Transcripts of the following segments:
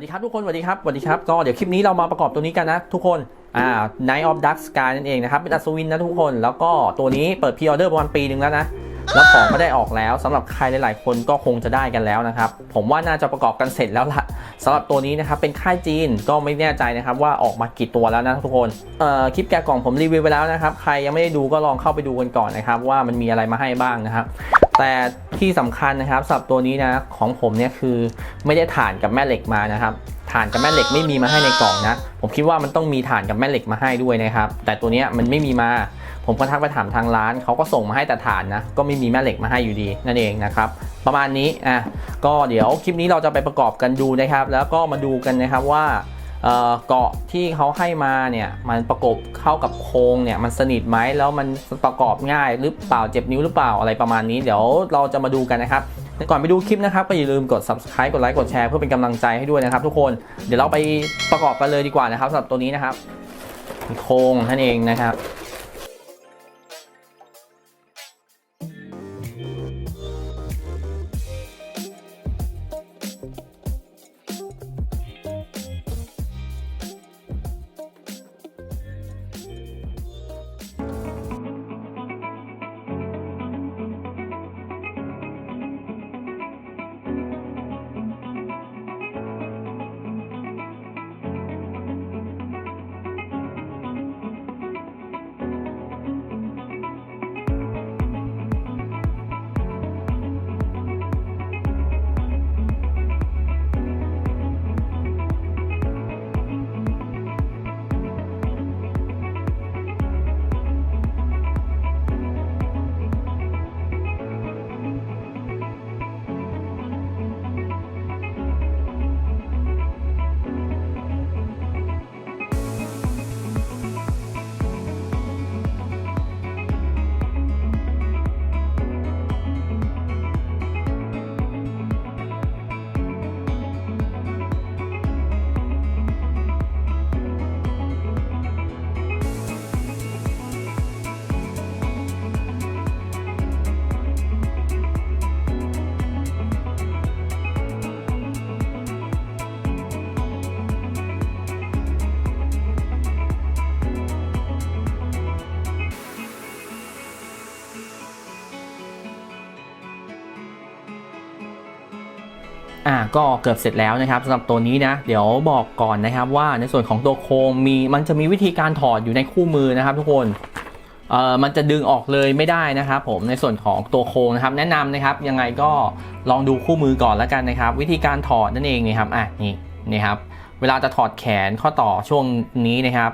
สวัสดีครับทุกคนสวัสดีครับสวัสดีครับก็เดี๋ยวคลิปนี้เรามาประกอบตัวนี้กันนะทุกคนอ่า Night of Dark Sky นั่นเองนะครับเป็นอัศวินนะทุกคนแล้วก็ตัวนี้เปิดพ r ออเดอร์ประมาณปีหนึ่งแล้วนะแล้วของก็ได้ออกแล้วสำหรับใครหลาย ๆ คนก็คงจะได้กันแล้วนะครับ ผมว่าน่าจะประกอบกันเสร็จแล้วละ สำหรับตัวนี้นะครับเป็นค่ายจีนก็ไม่แน่ใจนะครับว่าออกมากี่ตัวแล้วนะทุกคนเอ่อคลิปแกะกล่องผมรีวิวไปแล้วนะครับใครยังไม่ได้ดูก็ลองเข้าไปดูกันก่อนนะครับว่ามันมีอะไรมาให้บ้างนะครับแต่ที่สำคัญนะครับสำหรับตัวนี้นะของผมเนี่ยคือไม่ได้ถ่านกับแม่เหล็กมานะครับถ่านกับแม่เหล็กไม่มีมาให้ในกล่องนะ ผมคิดว่ามันต้องมีถ่านกับแม่เหล็กมาให้ด้วยนะครับ แต่ตัวนี้มันไม่มีมา ผมก็ทักไปถามทางร้านเขาก็ส่งมาให้แต่ถ่านนะก็ไม่มีแม่เหล็กมาให้อยู่ดีนั่นเองนะครับประมาณนี้อะก็เดี๋ยวคลิปนี้เราจะไปประกอบกันดูนะครับ แล้วก็มาดูกันนะครับว่าเกาะที่เขาให้มาเนี่ยมันประกบเข้ากับโครงเนี่ยมันสนิทไหมแล้วมันประกอบง่ายหรือเปล่าเจ็บนิ้วหรือเปล่าอะไรประมาณนี้เดี๋ยวเราจะมาดูกันนะครับก่อนไปดูคลิปนะครับก็อย่าลืมกด subscribe กดไลค์กดแชร์เพื่อเป็นกำลังใจให้ด้วยนะครับทุกคนเดี๋ยวเราไปประกอบกันเลยดีกว่านะครับสำหรับตัวนี้นะครับ โครงนั่นเองนะครับ ก็เกือบเสร็จแล้วนะครับสำหรับตัวนี้นะเดี๋ยวบอกก่อนนะครับว่าในส่วนของตัวโครงมีมันจะมีวิธีการถอดอยู่ในคู่มือนะครับ ทุกคนเอ่อมันจะดึงออกเลยไม่ได้นะครับผมในส่วนของตัวโครงนะครับ แนะนำนะครับยังไงก็ลองดูคู่มือก่อนแล้วกันนะครับ วิธีการถอดนั่นเองนี่ครับอะนี่นี่ครับเวลาจะถอดแขนข้อต่อช่วงนี้นะครับ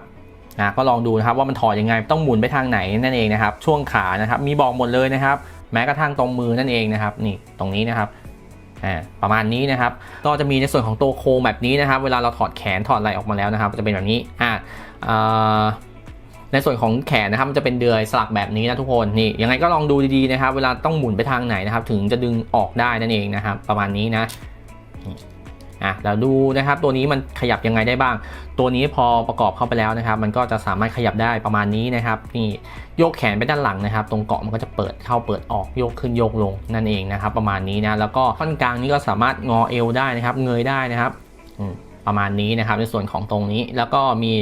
นะก็ลองดูนะครับว่ามันถอดยังไงต้องหมุนไปทางไหนนั่นเองนะครับ ช่วงขานะครับ มีบอกหมดเลยนะครับ แม้กระทั่งตรงมือนั่นเองนะครับ นี่ตรงนี้นะครับ ประมาณนี้นะครับ ก็จะมีในส่วนของตัวโครงแบบนี้นะครับ เวลาเราถอดแขนถอดอะไรออกมาแล้วนะครับ จะเป็นแบบนี้อ่าในส่วนของแขนนะครับมันจะเป็นเดือยสลักแบบนี้นะทุกคนนี่ยังไงก็ลองดูดีๆนะครับ เวลาต้องหมุนไปทางไหนนะครับ ถึงจะดึงออกได้นั่นเองนะครับ ประมาณนี้นะ อะเราดูนะครับตัวนี้มันขยับยังไงได้บ้าง ตัวนี้พอประกอบเข้าไปแล้วนะครับ มันก็จะสามารถขยับได้ประมาณนี้นะครับนี่โยกแขนไปด้านหลังนะครับ ตรงเกาะมันก็จะเปิดเข้าเปิดออกโยกขึ้นโยกลงนั่นเองนะครับ ประมาณนี้นะแล้วก็ท่อนกลางนี้ก็สามารถงอเอวได้นะครับ เงยได้นะครับประมาณนี้นะครับ ในส่วนของตรงนี้แล้วก็มี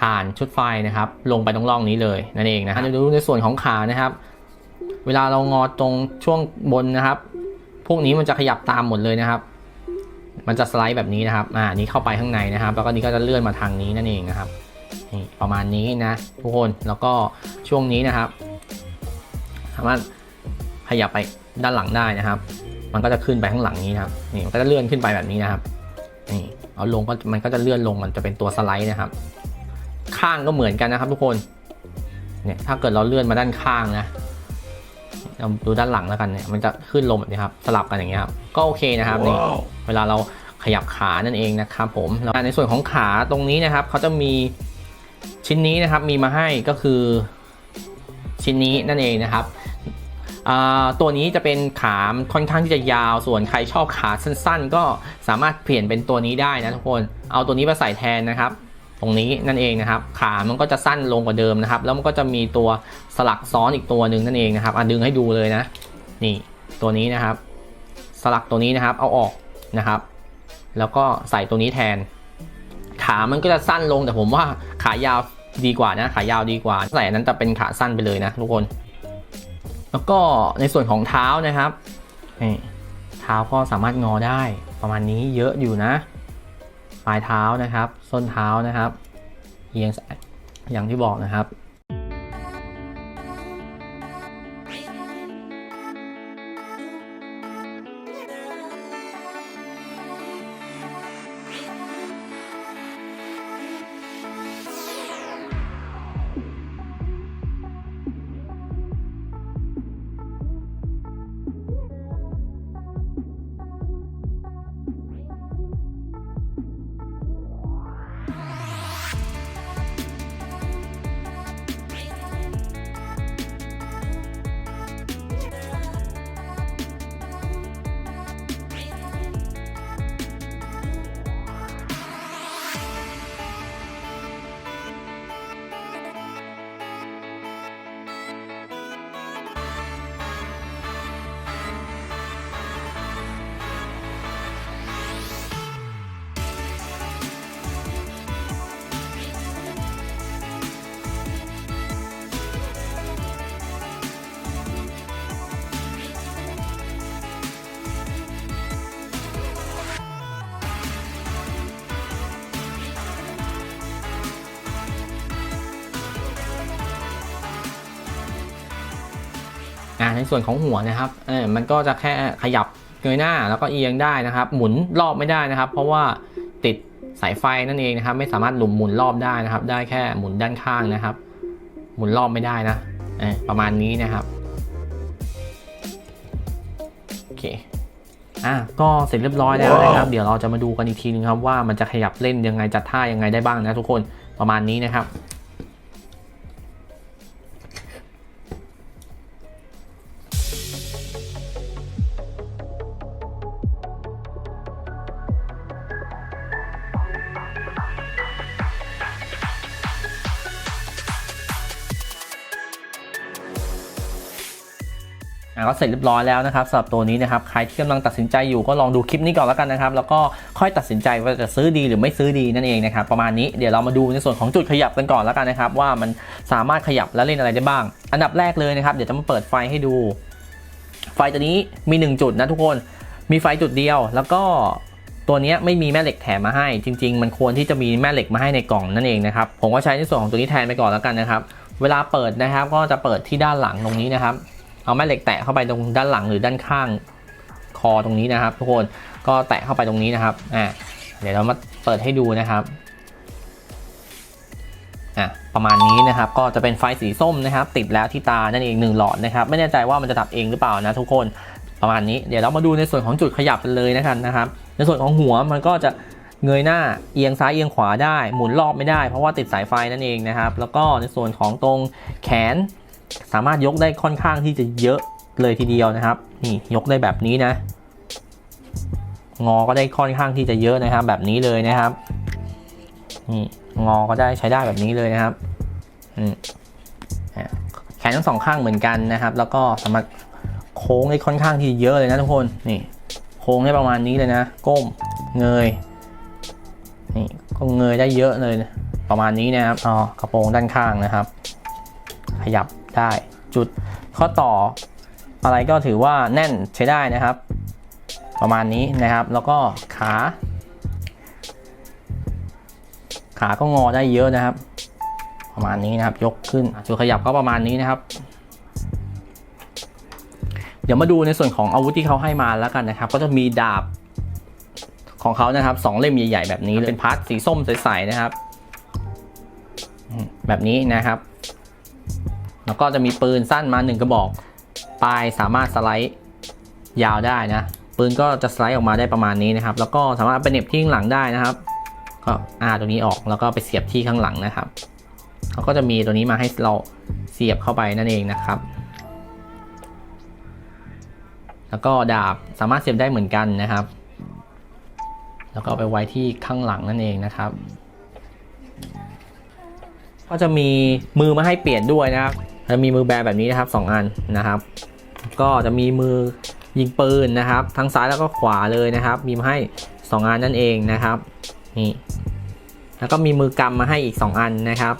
ฐานชุดไฟนะครับ ลงไปตรงร่องนี้เลยนั่นเองนะฮะดูในส่วนของขานะครับ เวลาเรางอตรงช่วงบนนะครับ พวกนี้มันจะขยับตามหมดเลยนะครับ มันจะสไลด์แบบนี้นะครับ อ่า นี้เข้าไปข้างในนะครับ แล้วก็นี้ก็จะเลื่อนมาทางนี้นั่นเองนะครับ นี่ประมาณนี้นะทุกคน แล้วก็ช่วงนี้นะครับ สามารถขยับไปด้านหลังได้นะครับ มันก็จะขึ้นไปข้างหลังนี้นะครับ นี่มันก็จะเลื่อนขึ้นไปแบบนี้นะครับ นี่ เอาลงก็มันก็จะเลื่อนลง มันจะเป็นตัวสไลด์นะครับ ข้างก็เหมือนกันนะครับ ทุกคน เนี่ย ถ้าเกิดเราเลื่อนมาด้านข้างนะ เราดูด้านหลังแล้วกันเนี่ยมันจะขึ้นลงแบบนี้ครับสลับกันอย่างเงี้ยครับก็โอเคนะครับนี่เวลาเราขยับขานั่นเองนะครับผมแล้วในส่วนของขาตรงนี้นะครับเขาจะมีชิ้นนี้นะครับมีมาให้ก็คือชิ้นนี้นั่นเองนะครับอ่าตัวนี้จะเป็นขาค่อนข้างที่จะยาวส่วนใครชอบขาสั้น ๆ ก็สามารถเปลี่ยนเป็นตัวนี้ได้นะทุกคน เอาตัวนี้มาใส่แทนนะครับต รงนี้นั่นเองนะครับ ขามันก็จะสั้นลงกว่าเดิมนะครับ แล้วมันก็จะมีตัวสลักซ้อนอีกตัวหนึ่งนั่นเองนะครับอะดึงให้ดูเลยนะ นี่ตัวนี้นะครับ สลักตัวนี้นะครับเอาออกนะครับ แล้วก็ใส่ตัวนี้แทน ขามันก็จะสั้นลงแต่ผมว่าขายาวดีกว่านะ ขายาวดีกว่าใส่นนั้นจะเป็นขาสั้นไปเลยนะทุกคน แล้วก็ในส่วนของเท้านะครับนี่เท้าก็สามารถงอได้ประมาณนี้เยอะอยู่นะ ปลายเท้านะครับ ส้นเท้านะครับ เอียงซ้ยอย่างที่บอกนะครับ อ่าในส่วนของหัวนะครับเออมันก็จะแค่ขยับเงยหน้าแล้วก็เอียงได้นะครับ หมุนรอบไม่ได้นะครับ เพราะว่าติดสายไฟนั่นเองนะครับ ไม่สามารถหลุมหมุนรอบได้นะครับ ได้แค่หมุนด้านข้างนะครับ หมุนรอบไม่ได้นะประมาณนี้นะครับโอเคอะก็เสร็จเรียบร้อยแล้วนะครับ เดี๋ยวเราจะมาดูกันอีกทีนึงครับว่ามันจะขยับเล่นยังไงจัดท่ายังไงได้บ้างนะทุกคนประมาณนี้นะครับ เสร็จเรียบร้อยแล้วนะครับสำหรับตัวนี้นะครับใครที่กำลังตัดสินใจอยู่ก็ลองดูคลิปนี้ก่อนแล้วกันนะครับ แล้วก็ค่อยตัดสินใจว่าจะซื้อดีหรือไม่ซื้อดีนั่นเองนะครับประมาณนี้เดี๋ยวเรามาดูในส่วนของจุดขยับกันก่อนแล้วกันนะครับ ว่ามันสามารถขยับและเล่นอะไรได้บ้าง อันดับแรกเลยนะครับเดี๋ยวจะมาเปิดไฟให้ดู ไฟตัวนี้มี 1 จุดนะทุกคนมีไฟจุดเดียว แล้วก็ตัวนี้ไม่มีแม่เหล็กแถมมาให้ จริง ๆ มันควรที่จะมีแม่เหล็กมาให้ในกล่องนั่นเองนะครับผมก็ใช้ในส่วนของตัวนี้แทนไปก่อนแล้วกันนะครับ เวลาเปิดนะครับก็จะเปิดที่ด้านหลังตรงนี้นะครับ เอาแม่เหล็กแตะเข้าไปตรงด้านหลังหรือด้านข้างคอตรงนี้นะครับ ทุกคนก็แตะเข้าไปตรงนี้นะครับอ่าเดี๋ยวเรามาเปิดให้ดูนะครับอะประมาณนี้นะครับก็จะเป็นไฟสีส้มนะครับ ติดแล้วที่ตานั่นเอง1หลอดนะครับ ไม่แน่ใจว่ามันจะดับเองหรือเปล่านะทุกคนประมาณนี้เดี๋ยวเรามาดูในส่วนของจุดขยับกันเลยนะครับนะครับ ในส่วนของหัวมันก็จะเงยหน้าเอียงซ้ายเอียงขวาได้ หมุนรอบไม่ได้เพราะว่าติดสายไฟนั่นเองนะครับ แล้วก็ในส่วนของตรงแขน สามารถยกได้ค่อนข้างที่จะเยอะเลยทีเดียวนะครับ นี่ยกได้แบบนี้นะ งอก็ได้ค่อนข้างที่จะเยอะนะครับ แบบนี้เลยนะครับนี่งอก็ได้ใช้ได้แบบนี้เลยนะครับอืมแขนทั้งสองข้างเหมือนกันนะครับ แล้วก็สามารถโค้งได้ค่อนข้างที่เยอะเลยนะทุกคนนี่ โค้งได้ประมาณนี้เลยนะ ก้มเงยนี่ก็เงยได้เยอะเลย ประมาณนี้นะครับอ๋อกระโปรงด้านข้างนะครับ ขยับ ได้จุดข้อต่ออะไรก็ถือว่าแน่นใช้ได้นะครับ ประมาณนี้นะครับ แล้วก็ขา ขาก็งอได้เยอะนะครับ ประมาณนี้นะครับ ยกขึ้นจุดขยับก็ประมาณนี้นะครับ เดี๋ยวมาดูในส่วนของอาวุธที่เขาให้มาแล้วกันนะครับ ก็จะมีดาบของเขานะครับสองเล่มใหญ่ๆแบบนี้เป็นพาร์ทสีส้มใสๆนะครับ แบบนี้นะครับ แล้วก็จะมีปืนสั้นมาหนึ่งกระบอก ปลายสามารถสไลด์ยาวได้นะ ปืนก็จะสไลด์ออกมาได้ประมาณนี้นะครับ แล้วก็สามารถไปเน็บที่ข้างหลังได้นะครับก็อาตัวนี้ออกแล้วก็ไปเสียบที่ข้างหลังนะครับเขาก็จะมีตัวนี้มาให้เราเสียบเข้าไปนั่นเองนะครับ แล้วก็ดาบสามารถเสียบได้เหมือนกันนะครับ แล้วก็ไปไว้ที่ข้างหลังนั่นเองนะครับ ก็จะมีมือมาให้เปลี่ยนด้วยนะครับ จะมีมือแบแบบนี้นะครับ 2 อันนะครับ ก็จะมีมือยิงปืนนะครับ ทั้งซ้ายแล้วก็ขวาเลยนะครับ มีมาให้สองอันนั่นเองนะครับนี่แล้วก็มีมือกำมาให้อีกสองอันนะครับ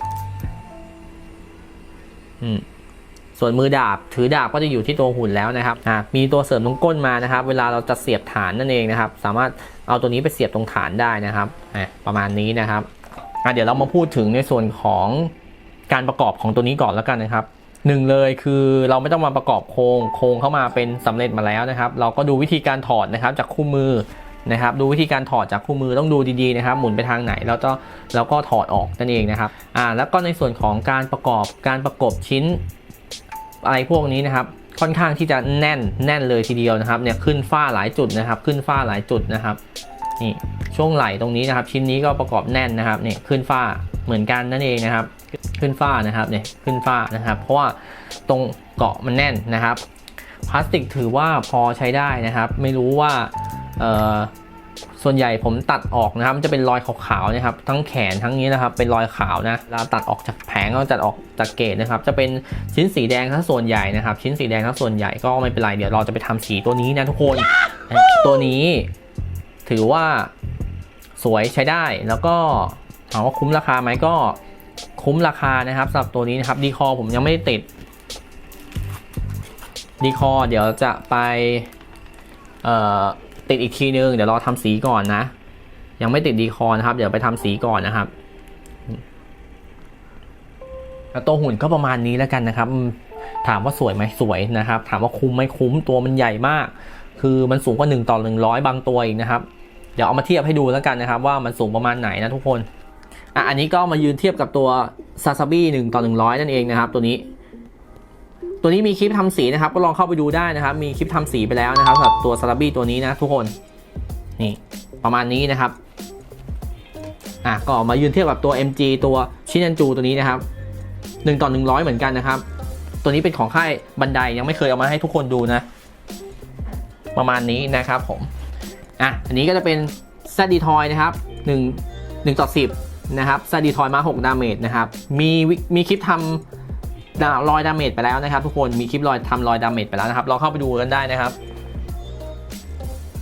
อืมส่วนมือดาบถือดาบก็จะอยู่ที่ตัวหุ่นแล้วนะครับอ่ามีตัวเสริมตรงก้นมานะครับ เวลาเราจะเสียบฐานนั่นเองนะครับ สามารถเอาตัวนี้ไปเสียบตรงฐานได้นะครับอ่ประมาณนี้นะครับอะเดี๋ยวเรามาพูดถึงในส่วนของการประกอบของตัวนี้ก่อนแล้วกันนะครับ หนึ่งเลยคือเราไม่ต้องมาประกอบโครงโครงเข้ามาเป็นสำเร็จมาแล้วนะครับ เราก็ดูวิธีการถอดนะครับจากคู่มือนะครับ ดูวิธีการถอดจากคู่มือต้องดูดีๆนะครับ หมุนไปทางไหนแล้วก็แล้วก็ถอดออกนั่นเองนะครับอ่าแล้วก็ในส่วนของการประกอบการประกบชิ้น อะไรพวกนี้นะครับ ค่อนข้างที่จะแน่นแน่นเลยทีเดียวนะครับเนี่ยขึ้นฝ้าหลายจุดนะครับ ขึ้นฝ้าหลายจุดนะครับนี่ช่วงไหล่ตรงนี้นะครับ ชิ้นนี้ก็ประกอบแน่นนะครับเนี่ยขึ้นฝ้าเหมือนกันนั่นเองนะครับ ขึ้นฝ้านะครับเนี่ยขึ้นฝ้านะครับ เพราะว่าตรงเกาะมันแน่นนะครับพลาสติกถือว่าพอใช้ได้นะครับ ไม่รู้ว่าส่วนใหญ่ผมตัดออกนะครับ มันจะเป็นรอยขาวๆนะครับ ทั้งแขนทั้งนี้นะครับ เป็นรอยขาวนะเราตัดออกจากแผงก็ตัดออกจากเกตนะครับ จะเป็นชิ้นสีแดงทั้งส่วนใหญ่นะครับ ชิ้นสีแดงทั้งส่วนใหญ่ก็ไม่เป็นไร เดี๋ยวเราจะไปทำสีตัวนี้นะทุกคน ตัวนี้ถือว่าสวยใช้ได้ แล้วก็ถามว่าคุ้มราคาไหมก็ คุ้มราคานะครับสำหรับตัวนี้นะครับดีคอผมยังไม่ได้ติดดีคอเดี๋ยวจะไปติดอีกทีนึง เดี๋ยวรอทำสีก่อนนะ ยังไม่ติดดีคอนะครับ เดี๋ยวไปทำสีก่อนนะครับแล้วตัวหุ่นก็ประมาณนี้แล้วกันนะครับ ถามว่าสวยไหมสวยนะครับ ถามว่าคุ้มไหมคุ้มตัวมันใหญ่มาก คือมันสูงกว่า1ต่อ100 บางตัวอีกนะครับ เดี๋ยวเอามาเทียบให้ดูแล้วกันนะครับ ว่ามันสูงประมาณไหนนะทุกคน อะอันนี้ก็มายืนเทียบกับตัวซาซาบี้หนึ่งต่อหนึ่งร้อยนั่นเองนะครับ ตัวนี้ ตัวนี้มีคลิปทำสีนะครับ ก็ลองเข้าไปดูได้นะครับ มีคลิปทำสีไปแล้วนะครับสำหรับตัวซาซาบี้ตัวนี้นะทุกคนนี่ประมาณนี้นะครับอะก็มายืนเทียบกับตัว MG ตัวชินันจูตัวนี้นะครับหนึ่งต่อหนึ่งร้อยเหมือนกันนะครับ ตัวนี้เป็นของค่ายบันไดยังไม่เคยเอามาให้ทุกคนดูนะ ประมาณนี้นะครับผมอะอันนี้ก็จะเป็นซดีทอยนะครับ1 1ต่อ10 นะครับซดีทอยมา 6 ดาเมจนะครับ มีวิมีคลิปทำดารอยดาเมจไปแล้วนะครับ ทุกคน มีคลิปรอยทำรอยดาเมจไปแล้วนะครับลองเข้าไปดูกันได้นะครับ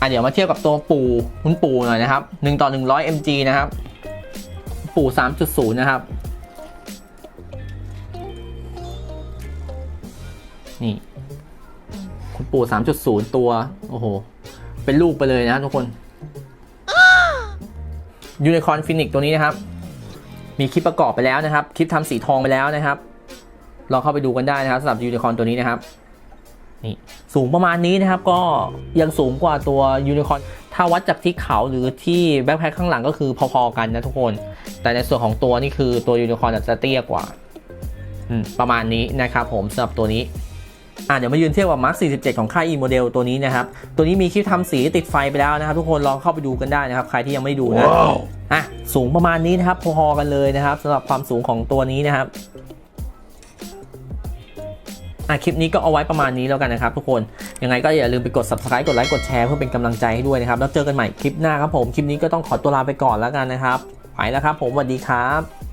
อะเดี๋ยวมาเทียบกับตัวปูคุณปูหน่อยนะครับ1ต่อ100 mg นะครับ ปู 3.0 นะครับ นี่ คุณปู 3.0 ตัว โอ้โห เป็นลูกไปเลยนะทุกคนยูนิคอนฟินิกตัวนี้นะครับ มีคลิปประกอบไปแล้วนะครับ คลิปทำสีทองไปแล้วนะครับ ลองเข้าไปดูกันได้นะครับสำหรับยูนิคอนตัวนี้นะครับ นี่สูงประมาณนี้นะครับ ก็ยังสูงกว่าตัวยูนิคอนถ้าวัดจากที่เขาหรือที่แบ็คแพคข้างหลังก็คือพอๆกันนะทุกคน แต่ในส่วนของตัวนี่คือตัวยูนิคอนจะเตี้ยกว่าประมาณนี้นะครับผมสำหรับตัวนี้ อะเดี๋ยวมายืนเทียบกับ Mark 47 ของค่าย e model ตัวนี้นะครับ ตัวนี้มีคลิปทำสีติดไฟไปแล้วนะครับ ทุกคนลองเข้าไปดูกันได้นะครับ ใครที่ยังไม่ดูนะอะสูงประมาณนี้นะครับ พอๆกันเลยนะครับสำหรับความสูงของตัวนี้นะครับอะคลิปนี้ก็เอาไว้ประมาณนี้แล้วกันนะครับ ทุกคน ยังไงก็อย่าลืมไปกด subscribe กดไลค์กดแชร์เพื่อเป็นกำลังใจให้ด้วยนะครับ แล้วเจอกันใหม่คลิปหน้าครับผม คลิปนี้ก็ต้องขอตัวลาไปก่อนแล้วกันนะครับ ไปแล้วครับผมสวัสดีครับ